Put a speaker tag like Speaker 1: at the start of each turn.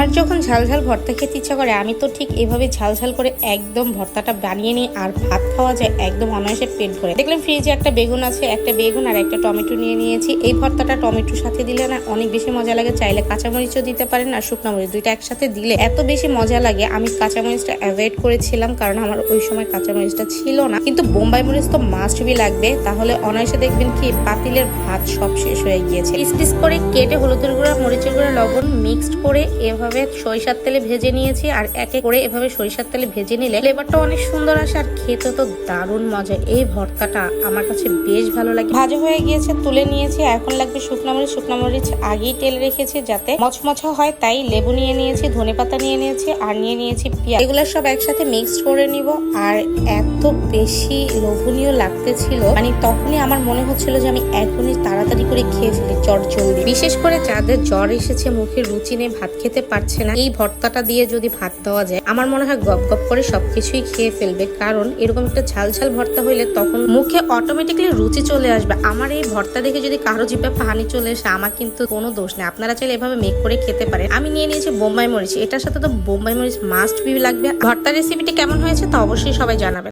Speaker 1: আমার যখন ঝাল ঝাল ভর্তা খেতে ইচ্ছা করে, আমি তো ঠিক এভাবে ঝাল ঝাল করে একদম ভর্তাটা বানিয়ে নিই আর ভাত খাওয়া যায় একদম অনায়াসে পেট ভরে। দেখলাম ফ্রিজে একটা বেগুন আছে, একটা বেগুন আর একটা টমেটো নিয়ে নিয়েছি। এই ভর্তাটা টমেটোর সাথে দিলে না অনেক বেশি মজা লাগে, চাইলে কাঁচামরিচও দিতে পারেন আর শুকনো মরিচ দুইটা একসাথে দিলে এত বেশি মজা লাগে। আমি কাঁচামরিচটা অ্যাভয়েড করেছিলাম কারণ আমার ওই সময় কাঁচামরিচটা ছিল না। কিন্তু বোম্বাই মরিচ তো মাস্ট বি লাগবে, তাহলে অনায়াসে দেখবেন কি পাতিলের ভাত সব শেষ হয়ে গিয়েছে। পিস পিস করে কেটে হলুদের গুঁড়া, মরিচের গুঁড়া, লবণ মিক্সড করে এভাবে সরিষার তেলে ভেজে নিয়েছি, আর একে করে এভাবে সরিষার তেলে ভেজে নিলে ফ্লেভারটা অনেক সুন্দর আসে আর খেতে তো দারুণ মজা। এই ভর্তাটা আমার কাছে বেশ ভালো লাগে। ভাজা হয়ে গিয়েছে, তুলে নিয়েছি এখন লাগবে শুকনো মরিচ। শুকনো মরিচ আগেই তেল রেখেছি যাতে মচমচা হয়, তাই লেবু নিয়ে নিয়েছি, ধনে পাতা নিয়ে নিয়েছি, আর নিয়ে নিয়েছি পেঁয়াজ। এগুলো সব একসাথে মিক্সড করে নিব, আর এত বেশি লোভনীয় লাগতেছিল মানে তখনই আমার মনে হচ্ছিল যে আমি এখনই তাড়াতাড়ি করে খেয়ে ফেলি চট জলদি বিশেষ করে যাদের জ্বর এসেছে, মুখে রুচি নেই, ভাত খেতে পারছে না। এই ভর্তাটা দিয়ে যদি ভাত দেওয়া যায়, আমার মনে হয় গপ গপ করে সবকিছুই খেয়ে ফেলবে। কারণ এরকম একটা ঝাল ঝাল ভর্তা হইলে তখন মুখে অটোমেটিকলি রুচি চলে আসবে। আমার এই ভর্তা দেখে যদি কারও জিভে পানি চলে আসে, আমার কিন্তু কোনো দোষ নেই। আপনারা চাইলে এভাবে মেক করে খেতে পারেন। আমি নিয়ে নিয়েছি বোম্বাই মরিচ। এটার সাথে তো বোম্বাই মরিচ মাস্ট বি লাগবে। ভর্তা রেসিপিটি কেমন হয়েছে তা অবশ্যই সবাই জানাবেন।